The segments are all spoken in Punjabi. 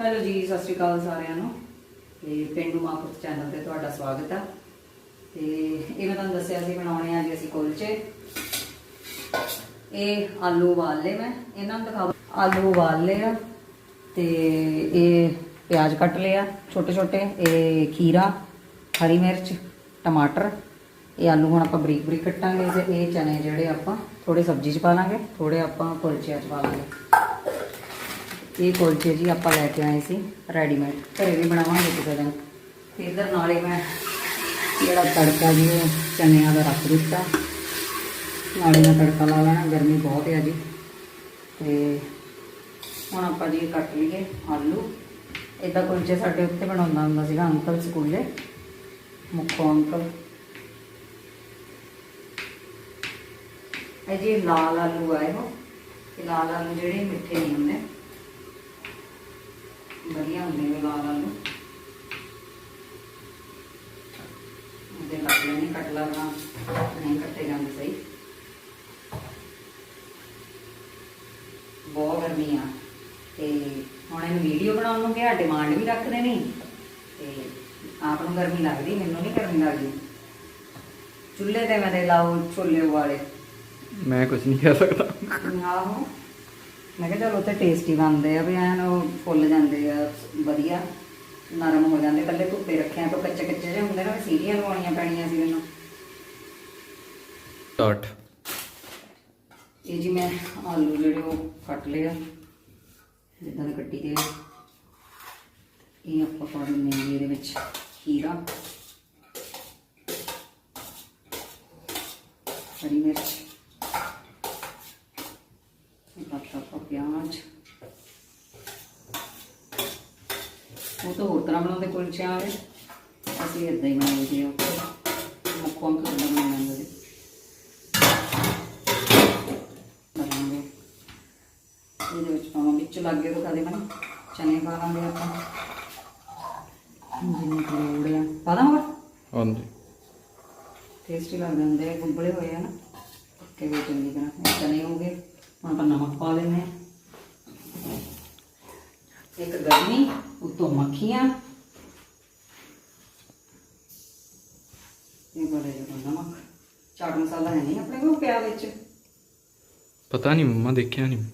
ਹੈਲੋ ਜੀ, ਸਤਿ ਸ਼੍ਰੀ ਅਕਾਲ ਸਾਰਿਆਂ ਨੂੰ। ਤੇ ਪਿੰਡੂ ਮਾਪੁਰ ਚੈਨਲ ਤੇ ਤੁਹਾਡਾ ਸਵਾਗਤ ਆ। ਤੇ ਇਹ ਮੈਂ ਤੁਹਾਨੂੰ ਦੱਸਿਆ ਸੀ, ਬਣਾਉਣੇ ਆ ਜੀ ਅਸੀਂ ਕੁਲਚੇ। ਇਹ ਆਲੂ ਉਬਾਲ ਲਏ ਮੈਂ, ਇਹਨਾਂ ਨੂੰ ਦਿਖਾਓ। ਆਲੂ ਉਬਾਲ ਲਏ ਆ, ਤੇ ਇਹ ਪਿਆਜ਼ ਕੱਟ ਲਿਆ ਛੋਟੇ ਛੋਟੇ ਇਹ ਖੀਰਾ, ਹਰੀ ਮਿਰਚ, ਟਮਾਟਰ। ਇਹ ਆਲੂ ਹੁਣ ਆਪਾਂ ਬਰੀਕ ਬਰੀਕ ਕੱਟਾਂਗੇ ਤੇ ਇਹ ਚਨੇ ਜਿਹੜੇ ਆਪਾਂ ਥੋੜੇ ਸਬਜ਼ੀ ਚ ਪਾ ਲਾਂਗੇ ਥੋੜੇ ਆਪਾਂ ਕੁਲਚਿਆਂ ਚ ਪਾ ਲਾਂਗੇ। ਇਹ ਕੁਲਚੇ ਜੀ ਆਪਾਂ ਲੈ ਕੇ ਆਏ ਸੀ ਰੈਡੀਮੇਡ ਘਰੇ ਵੀ ਬਣਾਵਾਂਗੇ ਕਿਸੇ ਦਿਨ। ਤੇ ਇਧਰ ਨਾਲੇ ਮੈਂ ਜਿਹੜਾ ਤੜਕਾ ਜੀ, ਉਹ ਚਨਿਆਂ ਦਾ ਰੱਖ ਦਿੱਤਾ। ਨਾਲੇ ਦਾ ਤੜਕਾ ਲਾ ਲੈਣਾ, ਗਰਮੀ ਬਹੁਤ ਹੈ ਜੀ। ਤੇ ਹੁਣ ਆਪਾਂ ਜੀ ਕੱਟ ਲਈਏ ਆਲੂ। ਇਦਾਂ ਕੁਲਚੇ ਸਾਡੇ ਉੱਤੇ ਬਣਾਉਂਦਾ ਹੁੰਦਾ ਸੀਗਾ ਅੰਕਲ ਸਕੂਲੇ। ਮੁੱਖੋ ਅੰਕਲ। ਇਹ ਜੀ ਲਾਲ ਆਲੂ ਆਏ ਹੋ ਇਹ ਲਾਲ ਆਲੂ ਜਿਹੜੇ ਮਿੱਠੇ ਨਹੀਂ ਹੁੰਦੇ। ਵਧੀਆ ਹੁੰਦੇ ਨੇ ਲਾਲ ਆਲੂ ਉਹਦੇ ਕੱਟ ਲੈਣੇ ਕੱਟ ਲਾਣਾ ਨਹੀਂ ਕੱਟੇ ਜਾਂਦੇ ਸਹੀ। ਬਹੁਤ ਗਰਮੀ ਆ। ਤੇ ਹੁਣ ਇਹਨੂੰ ਵੀਡੀਓ ਬਣਾਉਣ ਨੂੰ ਕਿਹਾ ਡਿਮਾਂਡ ਵੀ ਰੱਖਦੇ ਨਹੀਂ ਤੇ ਆਪ ਨੂੰ ਗਰਮੀ ਲੱਗਦੀ ਮੈਨੂੰ ਨਹੀਂ ਗਰਮੀ ਲੱਗਦੀ। ਚੁੱਲ੍ਹੇ ਤੇ ਮੈਂ ਤੇ ਲਾਓ ਛੋਲੇ ਉਬਾਲੇ। ਮੈਂ ਕੁਝ ਨਹੀਂ ਕਹਿ ਸਕਦਾ। ਆਹੋ। ਮੈਂ ਕਿਹਾ ਚਲੋ ਤੇ ਟੇਸਟੀ ਬਣਦੇ ਆ ਵੀ ਐਨ ਉਹ ਫੁੱਲ ਜਾਂਦੇ ਆ ਵਧੀਆ। ਨਰਮ ਹੋ ਜਾਂਦੇ ਕੱਲੇ ਧੁੱਪੇ ਰੱਖਿਆ ਤਾਂ ਕੱਚੇ ਕੱਚੇ ਜਿਹੇ ਹੁੰਦੇ ਨਾ ਸੀਰੀਆਂ ਲਵਾਉਣੀਆਂ ਪੈਣੀਆਂ ਸੀ ਮੈਨੂੰ। ਸਟਾਰਟ ਇਹ ਜੀ ਮੈਂ ਆਲੂ ਜਿਹੜੇ ਉਹ ਕੱਟ ਲਏ ਆ ਜਿੱਦਾਂ ਦੇ ਕੱਟੀ ਦੇ ਆ। ਇਹ ਆਪਾਂ ਪਾ ਦਿੰਦੇ ਹਾਂ ਇਹਦੇ ਵਿੱਚ ਖੀਰਾ। ਹਰੀ ਮਿਰਚ ਇਹ ਪੱਤਾ ਪਾ ਪਿਆਜ਼ ਉਹ ਤਾਂ ਹੋਰ ਤਰ੍ਹਾਂ ਬਣਾਉਂਦੇ ਕੁਲਚਿਆਂ ਵਾਲੇ ਅਸੀਂ ਇਦਾਂ ਹੀ ਬਣਾਉਂਦੇ ਆ ਮੁੱਖੋਂ ਤੋਂ ਬਣਾਉਂਦੇ ਨੇ ਬਣਾਉਂਗੇ ਇਹਦੇ ਵਿੱਚ ਪਾਵਾਂ ਵਿੱਚ ਲੱਗੇ ਤਾਂ ਕਦੇ ਬਣ। ਚਨੇ ਪਾ ਲਾਂਗੇ ਆਪਾਂ। ਜਿੰਨੇ ਕੁ ਲੋੜ ਆ। ਪਾ ਦਾਂਗਾ ਹਾਂਜੀ। ਟੇਸਟੀ ਲੱਗਦੇ ਹੁੰਦੇ ਆ। ਗੁੰਬਲੇ ਹੋਏ ਆ ਨਾ। ਪੱਕੇ ਹੋਏ ਚੰਗੀ ਤਰ੍ਹਾਂ। ਚਨੇ ਹੋ ਗਏ। ਹੁਣ ਆਪਾਂ ਨਮਕ ਪਾ ਲੈਂਦੇ ਆ। ਇੱਕ ਗਰਮੀ ਉੱਤੋਂ ਮੱਖੀਆਂ। ਇਹ ਬੜੇ ਜਿਹਾ ਨਮਕ ਚਾਟ ਮਸਾਲਾ ਹੈ ਨਹੀਂ ਆਪਣੇ ਕੋਲ ਪਿਆ ਵਿੱਚ। ਪਤਾ ਨਹੀਂ ਮੰਮਾ ਦੇਖਿਆ ਨਹੀਂ।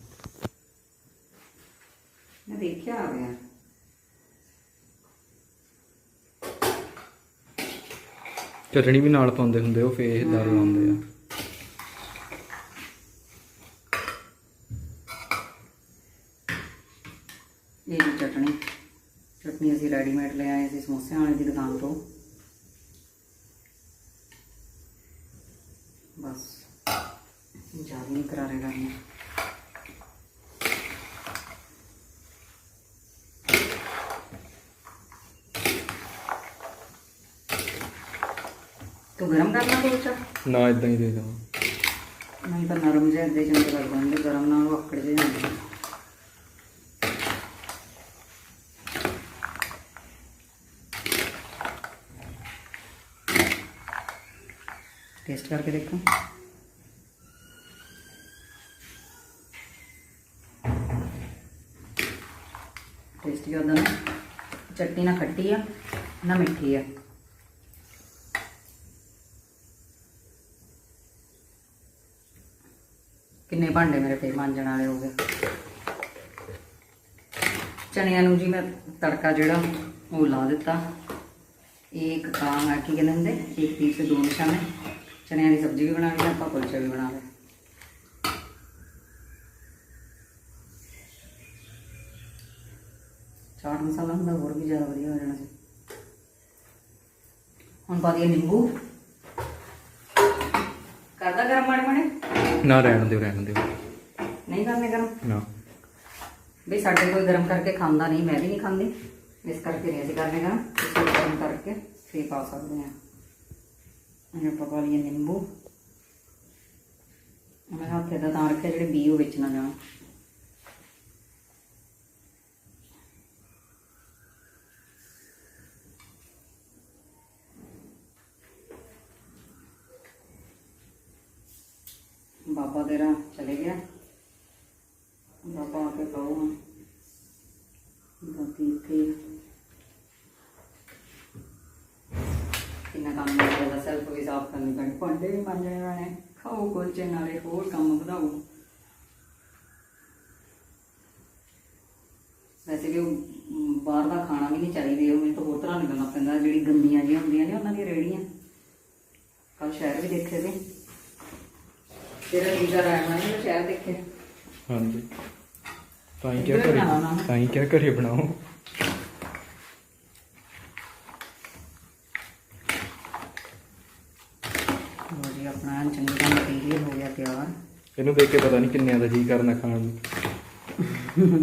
ਮੈਂ ਦੇਖਿਆ ਆ ਗਿਆ। ਚਟਣੀ ਵੀ ਨਾਲ ਪਾਉਂਦੇ ਹੁੰਦੇ ਉਹ ਫੇਰ ਦਾਲ ਲਾਉਂਦੇ ਆ ਇਹ ਜੀ ਚਟਣੀ ਚਟਣੀ ਅਸੀਂ ਰੈਡੀਮੇਡ ਲੈ ਆਏ ਸੀ ਸਮੋਸਿਆਂ ਵਾਲੀ ਦੀ ਦੁਕਾਨ ਤੋਂ। ਬਸ ਜ਼ਿਆਦਾ ਨਹੀਂ ਕਰਾਰੇ ਕਰਨਾ ਤੂੰ ਗਰਮ ਕਰਨਾ ਕੁਲਚਾ। ਨਾ ਇਦਾਂ ਹੀ ਦੇ ਦਵਾਂ। ਨਹੀਂ ਤਾਂ ਨਰਮ ਜਿਹਾ ਦੇ ਚੰਗੇ ਗਰਮ ਨਾਲ ਉਹ ਆਕੜ ਜਾਂਦੇ ਨੇ। ਟੇਸਟ ਕਰਕੇ ਦੇਖੋ। ਟੇਸਟੀ ਉਹਦਾ ਨਾ, ਚਟਨੀ ਨਾ ਖੱਟੀ ਆ, ਨਾ ਮਿੱਠੀ ਆ। ਕਿੰਨੇ ਭਾਂਡੇ ਮੇਰੇ ਪੇ ਮਾਂਜਣ ਵਾਲੇ ਹੋ ਗਏ। ਚਣਿਆਂ ਨੂੰ ਜੀ ਮੈਂ ਤੜਕਾ ਜਿਹੜਾ, ਉਹ ਲਾ ਦਿੱਤਾ। ਇੱਕ ਕਾਂ ਆ, ਕੀ ਕਹਿੰਦੇ ਹੁੰਦੇ? ਇੱਕ ਤੀਰ ਸੇ ਦੋ ਨਿਸ਼ਾਨੇ। ਚਣਿਆਂ ਦੀ ਸਬਜ਼ੀ ਵੀ ਬਣਾ ਲਈ ਆਪਾਂ ਕੁਲਚਾ ਵੀ ਬਣਾ ਲਿਆ ਚਾਟ ਮਸਾਲਾ ਹੁੰਦਾ ਹੋਰ ਵੀ ਜ਼ਿਆਦਾ ਵਧੀਆ ਹੋ ਜਾਣਾ ਸੀ। ਹੁਣ ਪਾ ਦਈਏ ਨਿੰਬੂ। ਕਰਦਾ ਗਰਮ ਮਾੜੇ ਮਾੜੇ ਨਾ ਰਹਿਣ ਦਿਓ ਰਹਿਣ ਦਿਓ। ਨਹੀਂ ਕਰਨੇ ਗਰਮ? ਨਾ। ਵੀ ਸਾਡੇ ਕੋਈ ਗਰਮ ਕਰਕੇ ਖਾਂਦਾ ਨਹੀਂ ਮੈਂ ਵੀ ਨਹੀਂ ਖਾਂਦੀ। ਇਸ ਕਰਕੇ ਨਹੀਂ ਅਸੀਂ ਕਰਨੇ ਗਰਮ ਕਰਕੇ ਫੇਰ ਪਾ ਸਕਦੇ ਹਾਂ। ਇਹ ਆਪਾਂ ਪਾ ਲਈਏ ਨਿੰਬੂ ਮੈਂ ਹੱਥੇ ਦਾ ਤਾਂ ਰੱਖਿਆ ਜਿਹੜੇ ਬੀ ਉਹ ਵਿੱਚ ਨਾ ਜਾਣ ਬਾਬਾ ਤੇਰਾ ਚਲੇ ਗਿਆ ਬਾਬਾ ਆ ਕੇ ਕਹੂਗਾ ਬਾਕੀ ਕਰਨੀ ਪੈਣੀ ਭਾਂਡੇ ਵੀ ਮਾਂਜਣੇ ਪੈਣੇ ਖਾਓ ਕੁਲਚੇ ਨਾਲੇ ਹੋਰ ਕੰਮ ਵਧਾਓ। ਵੈਸੇ ਵੀ ਬਾਹਰ ਦਾ ਖਾਣਾ ਵੀ ਨਹੀਂ ਚਾਹੀਦਾ ਉਹ ਮੈਨੂੰ ਤਾਂ ਹੋਰ ਤਰ੍ਹਾਂ ਲੱਗਣਾ ਪੈਂਦਾ ਜਿਹੜੀ ਗੰਦੀਆਂ ਜਿਹੀਆਂ ਹੁੰਦੀਆਂ ਨੇ ਉਹਨਾਂ ਦੀਆਂ ਰੇੜੀਆਂ। ਕੱਲ ਸ਼ਹਿਰ ਵੀ ਦੇਖੇ ਸੀ। ਤੇਰਾ ਵੀਜ਼ਾ ਰਹਿਣਾ ਨਹੀਂ ਸ਼ਹਿਰ ਦੇਖੇ ਹਾਂਜੀ। ਤਾਂ ਹੀ ਕਿਆ ਬਣਾਉਣਾ। ਤਾਂ ਹੀ ਕਿਆ ਘਰੇ ਬਣਾਓ ਲੋ ਜੀ ਆਪਣਾ ਐਨ ਚੰਗੀ ਤਰ੍ਹਾਂ ਮਟੀਰੀਅਲ ਹੋ ਗਿਆ ਤਿਆਰ ਇਹਨੂੰ ਦੇਖ ਕੇ ਪਤਾ ਨਹੀਂ ਕਿੰਨਿਆਂ ਦਾ ਜੀ ਕਰਨਾ ਖਾਣ ਨੂੰ।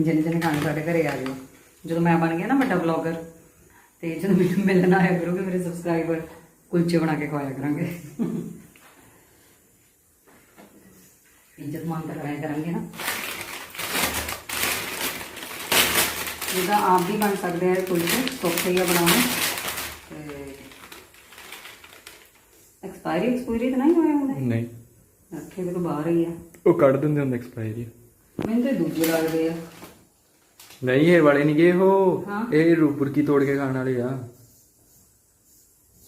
ਜਿਹਨੇ ਜਿਹਨੇ ਖਾਣੇ ਸਾਡੇ ਘਰੇ ਆ ਜਾਓ। ਜਦੋਂ ਮੈਂ ਬਣ ਗਿਆ ਨਾ ਵੱਡਾ ਬਲੌਗਰ ਤੇ ਜਦੋਂ ਮੈਨੂੰ ਮਿਲਣ ਆਇਆ ਕਰੋਗੇ ਮੇਰੇ ਸਬਸਕ੍ਰਾਈਬਰ ਕੁਲਚੇ ਬਣਾ ਕੇ ਖਵਾਇਆ ਕਰਾਂਗੇ। ਇੱਜ਼ਤ ਮਾਨ ਤਾਂ ਕਰਾਇਆ ਕਰਾਂਗੇ ਨਾ। ਜਿਹਦਾ ਆਪ ਵੀ ਬਣ ਸਕਦੇ ਆ ਕੁਲਚੇ ਸੌਖੇ ਹੀ ਬਣਾਉਣੇ। ਐਕਸਪਾਇਰੀ ਐਕਸਪਾਇਰੀ ਤਾਂ ਨਹੀਂ ਹੋਇਆ ਹੁੰਦੇ ਨਹੀਂ। ਵੀ ਤਾਂ ਬਾਹਰ ਹੀ ਆ। ਉਹ ਕੱਢ ਦਿੰਦੇ ਹੁੰਦੇ ਐਕਸਪਾਇਰੀ ਮੈਨੂੰ ਤੇ ਦੂਜੇ ਲੱਗਦੇ ਆ। ਨਹੀਂ ਇਹ ਵਾਲੇ ਨਹੀਂ ਗਏ ਉਹ। ਹਾਂ। ਇਹ ਰੂਪਰ ਕੀ ਤੋੜ ਕੇ ਖਾਣ ਵਾਲੇ ਆ।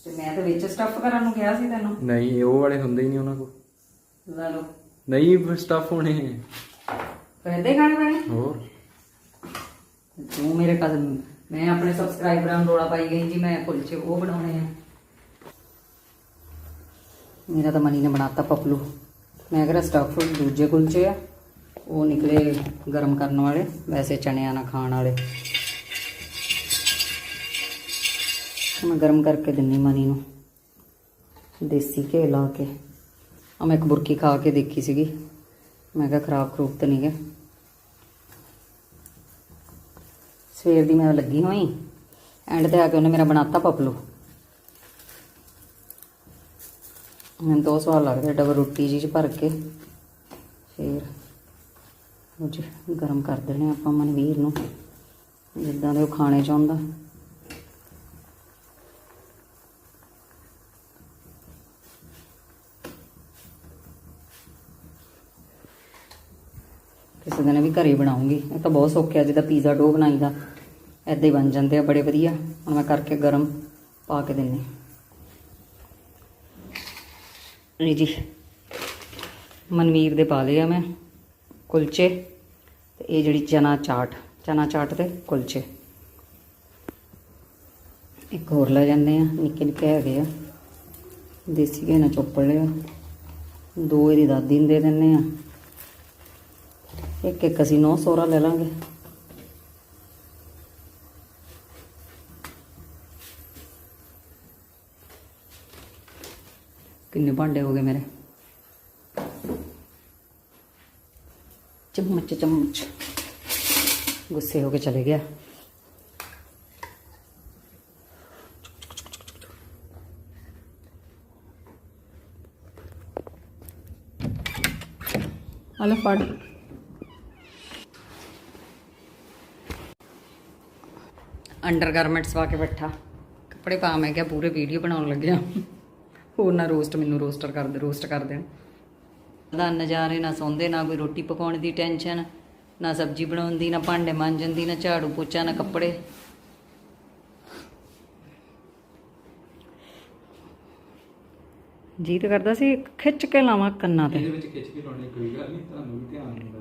ਤੇ ਮੈਂ ਤਾਂ ਵਿੱਚ ਸਟਫ ਕਰਨ ਨੂੰ ਕਿਹਾ ਸੀ ਤੈਨੂੰ। ਨਹੀਂ ਇਹ ਉਹ ਵਾਲੇ ਹੁੰਦੇ ਹੀ ਨਹੀਂ ਉਹਨਾਂ ਕੋਲ। ਲੈ ਲਓ। ਨਹੀਂ ਸਟਫ ਹੋਣੇ ਕਹਿੰਦੇ ਖਾਣੇ ਪੈਣੇ? ਹੋਰ? ਤੂੰ ਮੇਰੇ ਕਦਮ ਮੈਂ ਆਪਣੇ ਸਬਸਕ੍ਰਾਈਬਰਾਂ ਨੂੰ ਰੋਲਾ ਪਾਈ ਗਈ ਜੀ ਮੈਂ ਕੁਲਚੇ ਉਹ ਬਣਾਉਣੇ ਆ। ਮੇਰਾ ਤਾਂ ਮਨੀ ਨੇ ਬਣਾਤਾ ਪਪਲੂ। ਮੈਂ ਕਿਹਾ ਸਟਫ ਦੂਜੇ ਕੁਲਚੇ ਆ। ਉਹ ਨਿਕਲੇ ਗਰਮ ਕਰਨ ਵਾਲੇ, ਵੈਸੇ ਚਣਿਆਂ ਨਾਲ ਖਾਣ ਵਾਲੇ। ਮੈਂ ਗਰਮ ਕਰਕੇ ਦਿੰਨੀ ਮਨੀ ਨੂੰ। ਦੇਸੀ ਘੇ ਲਾ ਕੇ। ਆ ਮੈਂ ਇੱਕ ਬੁਰਕੀ ਖਾ ਕੇ ਦੇਖੀ ਸੀਗੀ। ਮੈਂ ਕਿਹਾ ਖਰਾਬ ਖਰੂਬ ਤਾਂ ਨਹੀਂ ਗੇ। ਸਵੇਰ ਦੀ ਮੈਂ ਲੱਗੀ ਹੋਈ। ਐਂਡ ਤੇ ਆ ਕੇ ਉਹਨੇ ਮੇਰਾ ਬਣਾਤਾ ਪਪਲੂ। ਮੈਨੂੰ ਦੋ ਸਵਾਲ ਲੱਗਦੇ ਡਬਲ ਰੋਟੀ ਜੀ ਚ ਭਰ ਕੇ। ਫਿਰ ਉਹ 'ਚ ਗਰਮ ਕਰ ਦੇਣੇ ਆਪਾਂ ਮਨਵੀਰ ਨੂੰ, ਜਿੱਦਾਂ ਦੇ ਉਹ ਖਾਣੇ ਚਾਹੁੰਦਾ ਕਿਸੇ ਦਿਨ ਵੀ ਘਰੇ ਬਣਾਉਂਗੀ। ਇਹ ਤਾਂ ਬਹੁਤ ਸੌਖਿਆ ਆ ਜਿੱਦਾਂ ਪੀਜ਼ਾ ਡੋ ਬਣਾਈਦਾ ਐਦਾਂ ਹੀ ਬਣ ਜਾਂਦੇ ਆ, ਬੜੇ ਵਧੀਆ। ਹੁਣ ਮੈਂ ਕਰਕੇ ਗਰਮ ਪਾ ਕੇ ਦਿੰਨੀ। ਨਹੀਂ ਜੀ। ਮਨਵੀਰ ਦੇ ਪਾ ਲਏ ਆ ਮੈਂ, ਕੁਲਚੇ ਤੇ ਇਹ ਜਿਹੜੀ ਚਨਾ ਚਾਟ ਚਨਾ ਚਾਟ ਤੇ ਕੁਲਚੇ। ਇੱਕ ਹੋਰ ਲੈ ਜਾਂਦੇ ਆ, ਨਿੱਕੇ ਨਿੱਕੇ ਹੈਗੇ ਆ। ਦੇਸੀ ਘੇ ਨਾਲ ਚੋਪੜ ਲਿਆ ਦੋ ਇਹਦੀ ਦਾਦੀ ਨੂੰ ਦੇ ਦਿੰਨੇ ਆ। ਇੱਕ ਇੱਕ ਅਸੀਂ ਨੌ ਸੋਰਾ ਲੈ ਲਾਂਗੇ। ਕਿੰਨੇ ਭਾਂਡੇ ਹੋ ਗਏ ਮੇਰੇ ਚਮਚ ਚਮਚ ਗੁੱਸੇ ਹੋ ਕੇ ਚਲੇ ਗਿਆ ਹਲੋ ਫੜ ਅੰਡਰ ਗਾਰਮੈਂਟਸ ਪਾ ਕੇ ਬੈਠਾ ਕੱਪੜੇ ਪਾ ਮੈਂ ਕਿਹਾ ਪੂਰੇ ਵੀਡੀਓ ਬਣਾਉਣ ਲੱਗਿਆ ਹੋਰ ਨਾ ਰੋਸਟ ਮੈਨੂੰ ਰੋਸਟਰ ਕਰ ਦੇ ਰੋਸਟ ਕਰ ਦੇਣ ਦਾ ਨਜ਼ਾਰੇ ਨਾ ਸੌਂਦੇ ਨਾ ਕੋਈ ਰੋਟੀ ਪਕਾਉਣ ਦੀ ਟੈਨਸ਼ਨ ਨਾ ਸਬਜ਼ੀ ਬਣਾਉਣ ਦੀ ਨਾ ਭਾਂਡੇ ਮਾਂਜਣ ਦੀ ਨਾ ਝਾੜੂ ਪੋਚਾ ਨਾ ਕੱਪੜੇ। ਜੀ ਤਾਂ ਕਰਦਾ ਸੀ ਖਿੱਚ ਕੇ ਲਾਵਾਂ ਕੰਨਾਂ ਤੇ। ਵਿੱਚ ਖਿੱਚ ਕੇ ਲਾਉਣੀ ਕੋਈ ਗੱਲ ਨਹੀਂ ਤੁਹਾਨੂੰ ਵੀ ਧਿਆਨ ਹੁੰਦਾ।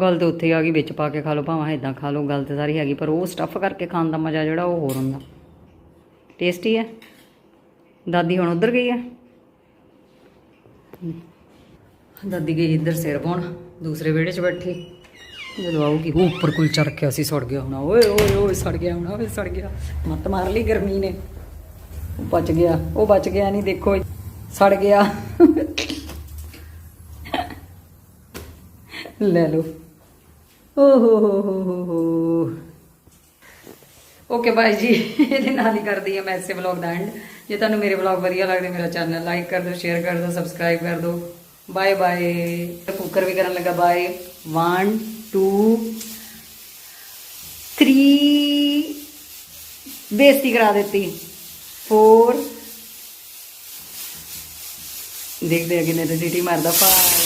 ਗੱਲ ਤੇ ਉੱਥੇ ਆ ਗਈ, ਵਿੱਚ ਪਾ ਕੇ ਖਾ ਲਓ, ਭਾਵੇਂ ਇਦਾਂ ਖਾ ਲਓ, ਗੱਲ ਤੇ ਸਾਰੀ ਹੈਗੀ, ਪਰ ਉਹ ਸਟਫ ਕਰਕੇ ਖਾਣ ਦਾ ਮਜ਼ਾ ਜਿਹੜਾ ਉਹ ਹੋਰ ਹੁੰਦਾ। ਟੇਸਟੀ ਹੈ ਦਾਦੀ ਹੁਣ ਉਧਰ ਗਈ ਹੈ ਦਾਦੀ ਗਈ ਇੱਧਰ ਸਿਰ ਪਾਉਣ, ਦੂਸਰੇ ਵਿਹੜੇ 'ਚ ਬੈਠੀ। ਜਦੋਂ ਆਊਗੀ ਉਹ ਉੱਪਰ ਕੁਲਚਾ ਰੱਖਿਆ ਸੀ ਸੜ ਗਿਆ ਹੋਣਾ। ਓਏ ਓਏ ਓਏ, ਸੜ ਗਿਆ ਹੋਣਾ, ਓਏ, ਸੜ ਗਿਆ। ਮੱਤ ਮਾਰ ਲਈ ਗਰਮੀ ਨੇ। ਉਹ ਬਚ ਗਿਆ, ਉਹ ਬਚ ਗਿਆ ਨਹੀਂ ਦੇਖੋ। ਸੜ ਗਿਆ। ਲੈ ਲਓ। ਓ ਹੋ ਹੋ ਹੋ ਹੋ। ਹੋ ਓਕੇ ਬਾਈ ਜੀ। ਇਹਦੇ ਨਾਲ ਹੀ ਕਰਦੀ ਹਾਂ ਮੈਂ ਇਸੇ ਵਲੌਗ ਦਾ ਐਂਡ ਜੇ ਤੁਹਾਨੂੰ ਮੇਰੇ ਵਲੌਗ ਵਧੀਆ ਲੱਗਦੇ, ਮੇਰਾ ਚੈਨਲ ਲਾਈਕ ਕਰ ਦਿਓ ਸ਼ੇਅਰ ਕਰ ਦਿਓ ਸਬਸਕ੍ਰਾਈਬ ਕਰ ਦਿਓ। ਬਾਏ ਬਾਏ ਕੁੱਕਰ ਵੀ ਕਰਨ ਲੱਗਾ ਬਾਏ 1 2 3 ਬੇਸਤੀ ਕਰਾ ਦਿੱਤੀ। 4 ਦੇਖਦੇ ਆ ਕਿੰਨੇ ਤੇ ਸਿਟੀ ਮਾਰਦਾ। 5